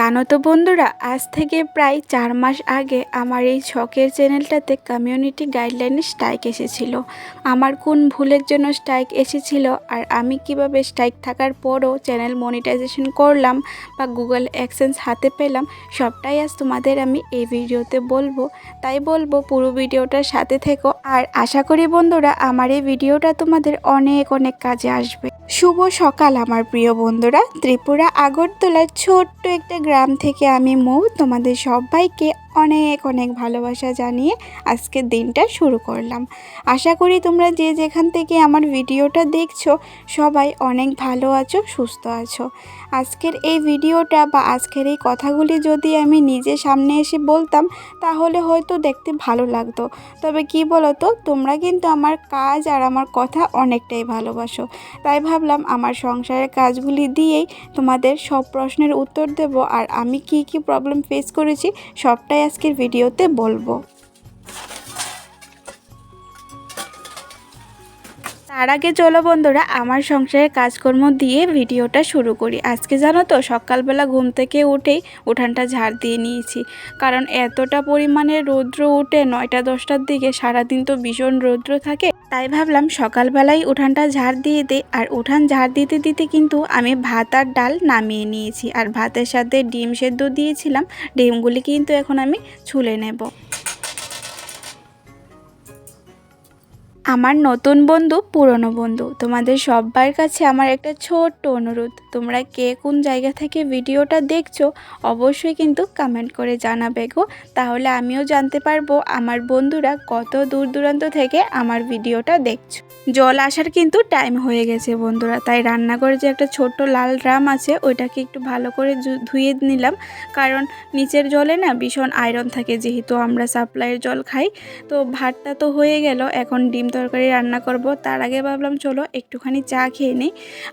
জানো তো বন্ধুরা, আজ থেকে প্রায় চার মাস আগে আমার এই শখের চ্যানেলটাতে কমিউনিটি গাইডলাইনে স্ট্রাইক এসেছিল। আমার কোন ভুলের জন্য স্ট্রাইক এসেছিল আর আমি কীভাবে স্ট্রাইক থাকার পরও চ্যানেল মনিটাইজেশন করলাম বা গুগল অ্যাক্সেন্স হাতে পেলাম, সবটাই আজ তোমাদের আমি এই ভিডিওতে বলব। তাই বলব পুরো ভিডিওটার সাথে থেকো আর আশা করি বন্ধুরা, আমার এই ভিডিওটা তোমাদের অনেক অনেক কাজে আসবে। শুভ সকাল আমার প্রিয় বন্ধুরা, ত্রিপুরা আগরতলার ছোট্ট একটা গ্রাম থেকে আমি মৌ তোমাদের সবাইকে অনেক অনেক ভালোবাসা জানিয়ে আজকের দিনটা শুরু করলাম। আশা করি তোমরা যে যেখান থেকে আমার ভিডিওটা দেখছ, সবাই অনেক ভালো আছো, সুস্থ আছো। আজকের এই ভিডিওটা বা আজকের এই কথাগুলি যদি আমি নিজে সামনে এসে বলতাম, তাহলে হয়তো দেখতে ভালো লাগতো। তবে কি তো তোমরা কিন্তু আমার কাজ আর আমার কথা অনেকটাই ভালোবাসো। তাই ভাবলাম আমার সংসারের কাজগুলি দিয়েই তোমাদের সব প্রশ্নের উত্তর দেব, আর আমি কি কি প্রবলেম ফেস করেছি, সবটাই আজকের ভিডিওতে বলব। তার আগে চলো বন্ধুরা, আমার সংসারের কাজকর্ম দিয়ে ভিডিওটা শুরু করি। আজকে জানো তো, সকালবেলা ঘুম থেকে উঠেই উঠানটা ঝাড় দিয়ে নিয়েছি। কারণ এতটা পরিমাণে রৌদ্র উঠে নয়টা দশটার দিকে সারাদিন তো ভীষণ রৌদ্র থাকে, তাই ভাবলাম সকালবেলায় উঠানটা ঝাড় দিয়ে দিই। আর উঠান ঝাড় দিতে দিতে কিন্তু আমি ভাত আর ডাল নামিয়ে নিয়েছি। আর ভাতের সাথে ডিম সেদ্ধ দিয়েছিলাম, ডিমগুলি কিন্তু এখন আমি ছুলে নেব। আমার নতুন বন্ধু পুরনো বন্ধু। তোমাদের সবার কাছে আমার একটা ছোট্ট অনুরোধ। তোমরা কে কোন জায়গা থেকে ভিডিওটা দেখছ, অবশ্যই কিন্তু কমেন্ট করে জানাবে গো। তাহলে আমিও জানতে পারব আমার বন্ধুরা কত দূর দূরান্ত থেকে আমার ভিডিওটা দেখছ। জল আসার কিন্তু টাইম হয়ে গেছে বন্ধুরা, তাই রান্নাঘরে যে একটা ছোট্ট লাল ড্রাম আছে, ওইটাকে একটু ভালো করে ধুয়ে নিলাম। কারণ নিচের জলে না ভীষণ আয়রন থাকে, যেহেতু আমরা সাপ্লাইয়ের জল খাই। তো ভাতটা তো হয়ে গেল, এখন ডিম তরকারি রান্না করব। তার আগে ভাবলাম, চলো একটুখানি চা খেয়ে নিই।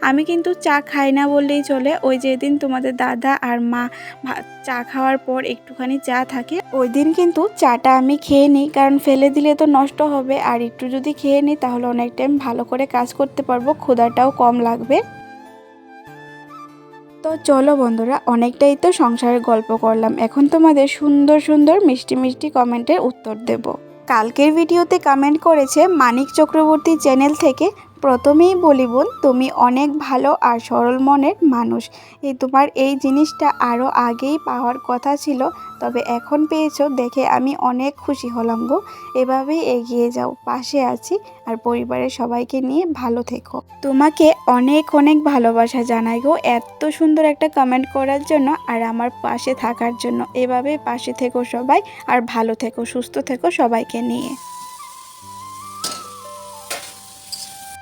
আমি কিন্তু চা খাই না বললেই চলে। ওই যেদিন তোমাদের দাদা আর মা চা খাওয়ার পর একটুখানি চা থাকে ওই দিন কিন্তু চাটা আমি খেয়ে নিই, কারণ ফেলে দিলে তো নষ্ট হবে। আর একটু যদি খেয়ে নিই, তাহলে অনেক টাইম ভালো করে কাজ করতে পারব, ক্ষুধাটাও কম লাগবে। তো চলো বন্ধুরা, অনেকটাই তো সংসারের গল্প করলাম। এখন তোমাদের সুন্দর সুন্দর, মিষ্টি মিষ্টি কমেন্টের উত্তর দেব। কালকের ভিডিওতে কমেন্ট করেছে মানিক চক্রবর্তী চ্যানেল থেকে প্রথমেই বলি বোন, তুমি অনেক ভালো আর সরল মনের মানুষ। এই তোমার এই জিনিসটা আরও আগেই পাওয়ার কথা ছিল, তবে এখন পেয়েছ দেখে আমি অনেক খুশি হলাম গো। এভাবেই এগিয়ে যাও, পাশে আছি আর পরিবারের সবাইকে নিয়ে ভালো থেকো। তোমাকে অনেক অনেক ভালোবাসা জানাই গো, এত সুন্দর একটা কমেন্ট করার জন্য আর আমার পাশে থাকার জন্য। এভাবে পাশে থেকো সবাই আর ভালো থেকো, সুস্থ থেকো সবাইকে নিয়ে।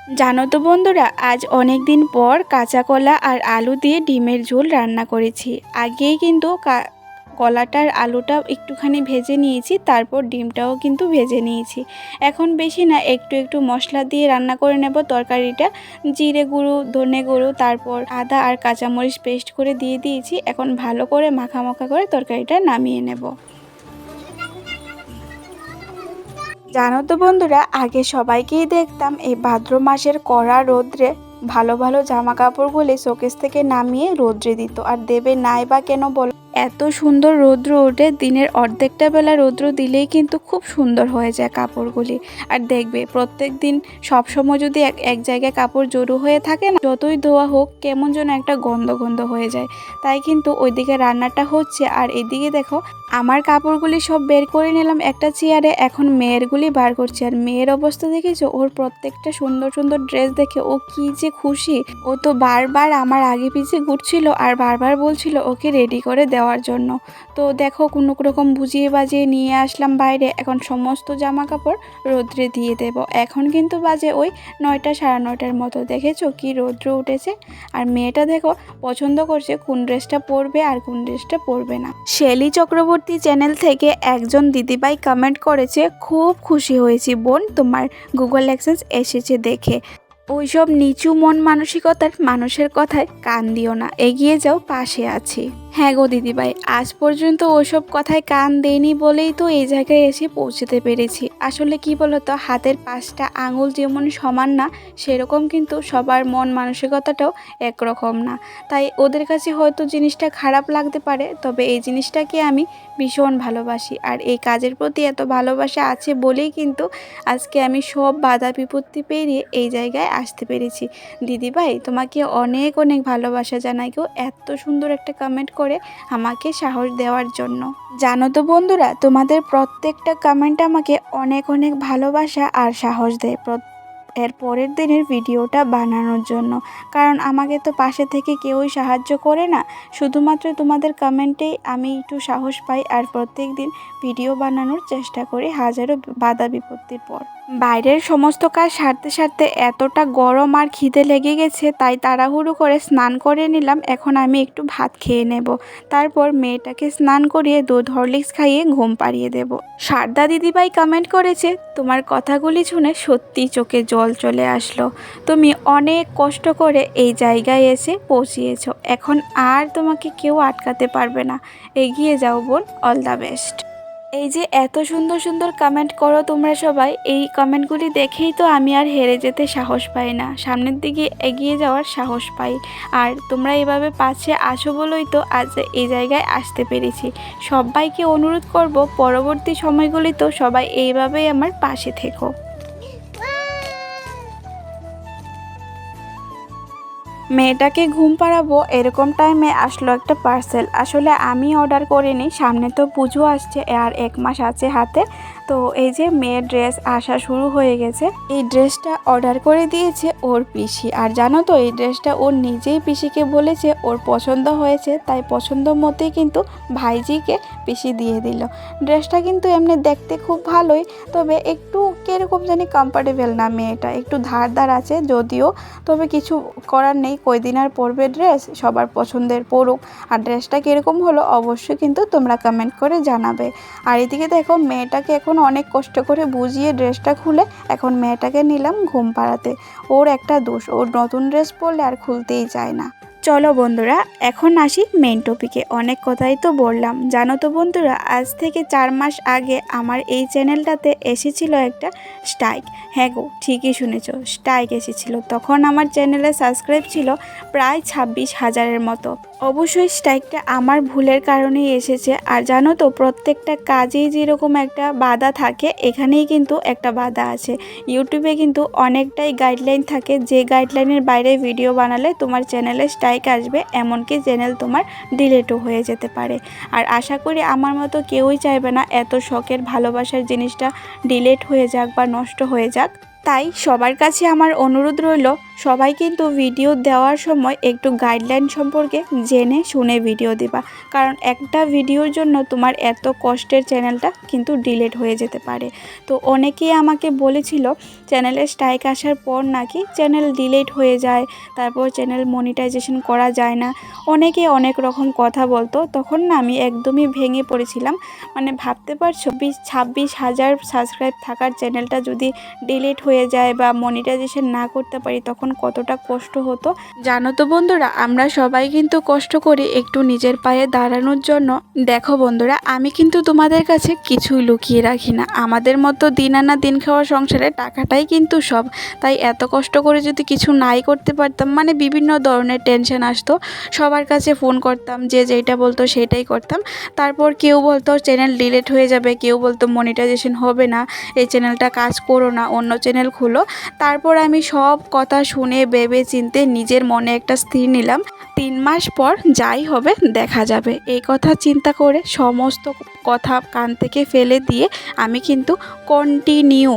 জানো তো বন্ধুরা, আজ অনেক দিন পর কাঁচা কলা আর আলু দিয়ে ডিমের ঝোল রান্না করেছি। আগেই কিন্তু কলাটার আলুটাও একটুখানি ভেজে নিয়েছি, তারপর ডিমটাও কিন্তু ভেজে নিয়েছি। এখন বেশি না, একটু একটু মশলা দিয়ে রান্না করে নেব তরকারিটা। জিরে গুঁড়ো, ধনে গুঁড়ো, তারপর আদা আর কাঁচামরিচ পেস্ট করে দিয়ে দিয়েছি। এখন ভালো করে মাখা মাখা করে তরকারিটা নামিয়ে নেব। জানো তো বন্ধুরা, আগে সবাইকেই দেখতাম এই ভাদ্র মাসের কড়া রোদ্রে ভালো ভালো জামা কাপড়গুলি শোকেস থেকে নামিয়ে রোদ্রে দিত। আর দেবে নাই বা কেন বল? এত সুন্দর রৌদ্র ওঠে, দিনের অর্ধেকটা বেলা রৌদ্র দিলেই কিন্তু খুব সুন্দর হয়ে যায় কাপড়গুলি। আর দেখবে, প্রত্যেক দিন সবসময় যদি এক এক জায়গায় কাপড় জড়ো হয়ে থাকে না, যতই ধোয়া হোক, কেমন যেন একটা গন্ধ গন্ধ হয়ে যায়। তাই কিন্তু ওইদিকে রান্নাটা হচ্ছে, আর এদিকে দেখো আমার কাপড়গুলি সব বের করে নিলাম একটা চেয়ারে, এখন মেয়েরগুলি বার করছি। আর মেয়ের অবস্থা দেখেছ? ওর প্রত্যেকটা সুন্দর সুন্দর ড্রেস দেখে ও কি যে খুশি। ও তো বারবার আমার আগে পিছিয়ে ঘুরছিল আর বারবার বলছিল ওকে রেডি করে দেওয়ার জন্য। তো দেখো, কোনো রকম বুঝিয়ে বাজিয়ে নিয়ে আসলাম বাইরে। এখন সমস্ত জামা কাপড় রোদ্রে দিয়ে দেব। এখন কিন্তু বাজে ওই নয়টা সাড়ে নয়টার মতো। দেখেছ কি রৌদ্র উঠেছে? আর মেয়েটা দেখো, পছন্দ করছে কোন ড্রেসটা পরবে আর কোন ড্রেসটা পরবে না। শেলি চক্রবর্তী চ্যানেল থেকে একজন দিদিভাই কমেন্ট করেছে, খুব খুশি হয়েছি বোন, তোমার গুগল অ্যাক্সেস এসেছে দেখে। ওইসব নিচু মন মানসিকতার মানুষের কথায় কান দিও না, এগিয়ে যাও, পাশে আছি। হ্যাঁ গো দিদিভাই, আজ পর্যন্ত ওসব কথায় কান দেয়নি বলেই তো এই জায়গায় এসে পৌঁছতে পেরেছি। আসলে কি বলতো, হাতের পাঁচটা আঙুল যেমন সমান না, সেরকম কিন্তু সবার মন মানসিকতাটাও একরকম না। তাই ওদের কাছে হয়তো জিনিসটা খারাপ লাগতে পারে, তবে এই জিনিসটাকে আমি ভীষণ ভালোবাসি। আর এই কাজের প্রতি এত ভালোবাসা আছে বলেই কিন্তু আজকে আমি সব বাধা বিপত্তি পেরিয়ে এই জায়গায় আসতে পেরেছি। দিদিভাই তোমাকে অনেক অনেক ভালোবাসা জানাই কেউ এত সুন্দর একটা কমেন্ট করে আমাকে সাহস দেওয়ার জন্য। জানো তো বন্ধুরা, তোমাদের প্রত্যেকটা কমেন্ট আমাকে অনেক অনেক অনেক ভালোবাসা আর সাহস দেয় এর পরের দিনের ভিডিওটা বানানোর জন্য। কারণ আমাকে তো পাশে থেকে কেউই সাহায্য করে না। শুধুমাত্র তোমাদের কমেন্টেই আমি একটু সাহস পাই আর প্রত্যেক দিন ভিডিও বানানোর চেষ্টা করি হাজারো বাধা বিপত্তির পর। বাইরের সমস্ত কাজ সারতে সারতে এতটা গরম আর খিদে লেগে গেছে, তাই তাড়াহুড়ো করে স্নান করে নিলাম। এখন আমি একটু ভাত খেয়ে নেব। তারপর মেয়েটাকে স্নান করিয়ে দুধ হরলিক্স খাইয়ে ঘুম পাড়িয়ে দেব। সারদা দিদিভাই কমেন্ট করেছে, তোমার কথাগুলি শুনে সত্যি চোখে জল চলে আসলো। তুমি অনেক কষ্ট করে এই জায়গায় এসে পৌঁছিয়েছো। এখন আর তোমাকে কেউ আটকাতে পারবে না। এগিয়ে যাও বোন অল দ্য বেস্ট এই যে এত সুন্দর সুন্দর কমেন্ট করো তোমরা সবাই, এই কমেন্টগুলি দেখেই তো আমি আর হেরে যেতে সাহস পাই না। সামনের দিকে এগিয়ে যাওয়ার সাহস পাই। আর তোমরা এভাবে পাশে আসো বলেই তো আজ এই জায়গায় আসতে পেরেছি। সবাইকে অনুরোধ করব, পরবর্তী সময়গুলি তো সবাই এইভাবেই আমার পাশে থেকো। মেয়েটাকে ঘুম পাড়াবো এরকম টাইমে আসলো একটা পার্সেল আসলে আমি অর্ডার করিনি, সামনে তো পুজো আসছে, আর এক মাস আছে হাতে। তো এই যে মেয়ের ড্রেস আসা শুরু হয়ে গেছে। এই ড্রেসটা অর্ডার করে দিয়েছে ওর পিসি। আর জানো তো, এই ড্রেসটা ওর নিজেই পিসিকে বলেছে ওর পছন্দ হয়েছে, তাই পছন্দ মতোই কিন্তু ভাইজিকে পিসি দিয়ে দিল। ড্রেসটা কিন্তু এমনি দেখতে খুব ভালোই, তবে একটু কীরকম জানি কমফর্টেবল না মেয়েটা। একটু ধার ধার আছে যদিও, তবে কিছু করার নেই। কয়দিন আর পরবে ড্রেস সবার পছন্দের পরুক। আর ড্রেসটা কীরকম হলো অবশ্যই কিন্তু তোমরা কমেন্ট করে জানাবে। আর এদিকে দেখো, মেয়েটাকে এখন অনেক কষ্ট করে বুঝিয়ে ড্রেসটা খুলে এখন মেয়েটাকে নিলাম ঘুম পাড়াতে। ওর একটা দোষ, ওর নতুন ড্রেস পরলে আর খুলতেই চায় না। চলো বন্ধুরা, এখন আসি মেন টপিকে অনেক কথাই তো বললাম। জানো তো বন্ধুরা, আজ থেকে চার মাস আগে আমার এই চ্যানেলটাতে এসেছিল একটা স্ট্রাইক হ্যাঁ গো, ঠিকই শুনেছ স্ট্রাইক এসেছিল। তখন আমার চ্যানেলে সাবস্ক্রাইব ছিল প্রায় ছাব্বিশ হাজারের মতো। অবশ্যই স্ট্রাইকটা আমার ভুলের কারণেই এসেছে। আর জানো তো, প্রত্যেকটা কাজেই যেরকম একটা বাধা থাকে, এখানেই কিন্তু একটা বাধা আছে। ইউটিউবে কিন্তু অনেকটাই গাইডলাইন থাকে। যে গাইডলাইনের বাইরে ভিডিও বানালে তোমার চ্যানেলে স্ট্রাইক আসবে, এমনকি চ্যানেল তোমার ডিলেটও হয়ে যেতে পারে। আর আশা করি আমার মতো কেউই চাইবে না এত শখের, ভালোবাসার জিনিসটা ডিলেট হয়ে যাক বা নষ্ট হয়ে যাক। তাই সবার কাছে আমার অনুরোধ রইল সবাই কিন্তু ভিডিও দেওয়ার সময় একটু গাইডলাইন সম্পর্কে জেনে শুনে ভিডিও দিবা। কারণ একটা ভিডিওর জন্য তোমার এত কষ্টের চ্যানেলটা কিন্তু ডিলেট হয়ে যেতে পারে। তো অনেকেই আমাকে বলেছিল চ্যানেলে স্ট্রাইক আসার পর নাকি চ্যানেল ডিলেট হয়ে যায়, তারপর চ্যানেল মনিটাইজেশন করা যায় না। অনেকে অনেক রকম কথা বলতো, তখন না আমি একদমই ভেঙে পড়েছিলাম। মানে ভাবতে পারছ, বিশ, ছাব্বিশ হাজার সাবস্ক্রাইব থাকার চ্যানেলটা যদি ডিলেট হয়ে যায় বা মনিটাইজেশন না করতে পারি, তখন কতটা কষ্ট হতো। জানো তো বন্ধুরা, আমরা সবাই কিন্তু কষ্ট করি একটু নিজের পায়ে দাঁড়ানোর জন্য। দেখো বন্ধুরা, আমি কিন্তু তোমাদের কাছে কিছুই লুকিয়ে রাখি না। আমাদের মতো দিন আনা দিন খাওয়া সংসারে টাকাটাই কিন্তু সব। তাই এত কষ্ট করে যদি কিছু নাই করতে পারতাম মানে বিভিন্ন ধরনের টেনশন আসতো। সবার কাছে ফোন করতাম, যে যেটা বলতো সেটাই করতাম। তারপর কেউ বলতো চ্যানেল ডিলেট হয়ে যাবে। কেউ বলতো মনিটাইজেশন হবে না। এই চ্যানেলটা কাজ করো না। অন্য চ্যানেল খুলো। তারপর আমি সব কথা শুনে ভেবে চিনতে নিজের মনে একটা স্থির নিলাম। তিন মাস পর যাই হবে, দেখা যাবে। এই কথা চিন্তা করে সমস্ত কথা কান থেকে ফেলে দিয়ে আমি কিন্তু কন্টিনিউ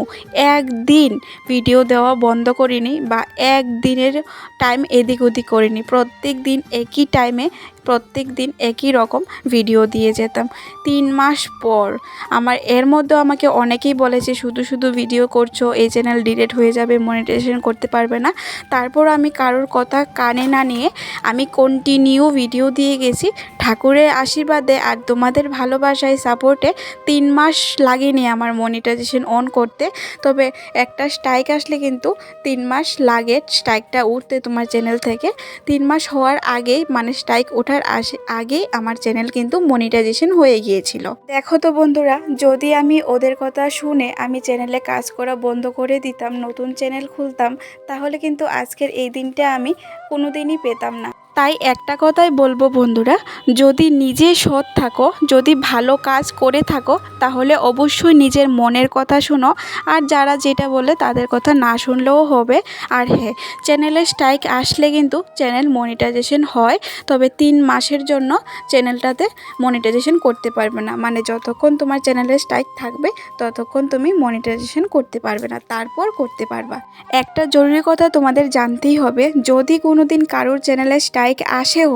একদিন ভিডিও দেওয়া বন্ধ করিনি বা একদিনের টাইম এদিক ওদিক করিনি। প্রত্যেক দিন একই টাইমে প্রত্যেক দিন একই রকম ভিডিও দিয়ে যেতাম। তিন মাস পর আমার, এর মধ্যেও আমাকে অনেকেই বলেছে শুধু শুধু ভিডিও করছ, এই চ্যানেল ডিলেট হয়ে যাবে মনিটাইজেশন করতে পারবে না। তারপর আমি কারোর কথা কানে না নিয়ে আমি কন্টিনিউ ভিডিও দিয়ে গেছি। ঠাকুরের আশীর্বাদে আর তোমাদের ভালোবাসায় সাপোর্টে তিন মাস লাগেনি আমার মনিটাইজেশন অন করতে। তবে একটা স্ট্রাইক আসলে কিন্তু তিন মাস লাগে স্ট্রাইকটা উঠতে তোমার চ্যানেল থেকে। তিন মাস হওয়ার আগেই মানে স্ট্রাইক ওঠার আসে, আগেই আমার চ্যানেল কিন্তু মনিটাইজেশন হয়ে গিয়েছিল। দেখো তো বন্ধুরা, যদি আমি ওদের কথা শুনে আমি চ্যানেলে কাজ করা বন্ধ করে দিতাম, নতুন চ্যানেল খুলতাম, তাহলে কিন্তু আজকের এই দিনটা আমি কোনোদিনই পেতাম না। তাই একটা কথাই বলব বন্ধুরা, যদি নিজে সৎ থাকো, যদি ভালো কাজ করে থাকো, তাহলে অবশ্যই নিজের মনের কথা শোনো। আর যারা যেটা বলে তাদের কথা না শুনলেও হবে। আর হ্যাঁ চ্যানেলে স্ট্রাইক আসলে কিন্তু চ্যানেল মনিটাইজেশন হয়, তবে তিন মাসের জন্য চ্যানেলটাতে মনিটাইজেশন করতে পারবে না। মানে যতক্ষণ তোমার চ্যানেলে স্ট্রাইক থাকবে, ততক্ষণ তুমি মনিটাইজেশন করতে পারবে না, তারপর করতে পারবা। একটা জরুরি কথা তোমাদের জানতেই হবে, যদি কোনো দিন কারোর চ্যানেলে স্ট্রাইক আসেও,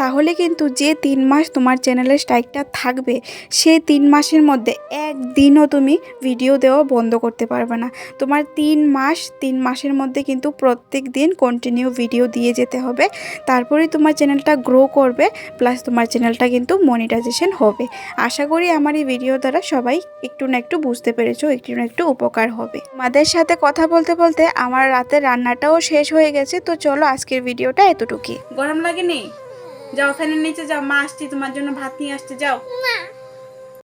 তাহলে কিন্তু যে তিন মাস তোমার চ্যানেলে স্ট্রাইকটা থাকবে সেই তিন মাসের মধ্যে একদিনও তুমি ভিডিও দেওয়া বন্ধ করতে পারবে না। তোমার তিন মাস, তিন মাসের মধ্যে কিন্তু প্রত্যেক দিন কন্টিনিউ ভিডিও দিয়ে যেতে হবে তারপরেই তোমার চ্যানেলটা গ্রো করবে প্লাস তোমার চ্যানেলটা কিন্তু মনিটাইজেশন হবে। আশা করি আমার এই ভিডিও দ্বারা সবাই একটু না একটু বুঝতে পেরেছ, একটু না একটু উপকার হবে। তোমাদের সাথে কথা বলতে বলতে আমার রাতের রান্নাটাও শেষ হয়ে গেছে, তো চলো আজকের ভিডিওটা এতটুকুই। গরম লাগেনি? যাও ফ্যানের নিচে যাও মা আসছি তোমার জন্য ভাত নিয়ে আসতে যাও।